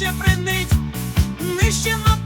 ще принить, нижче на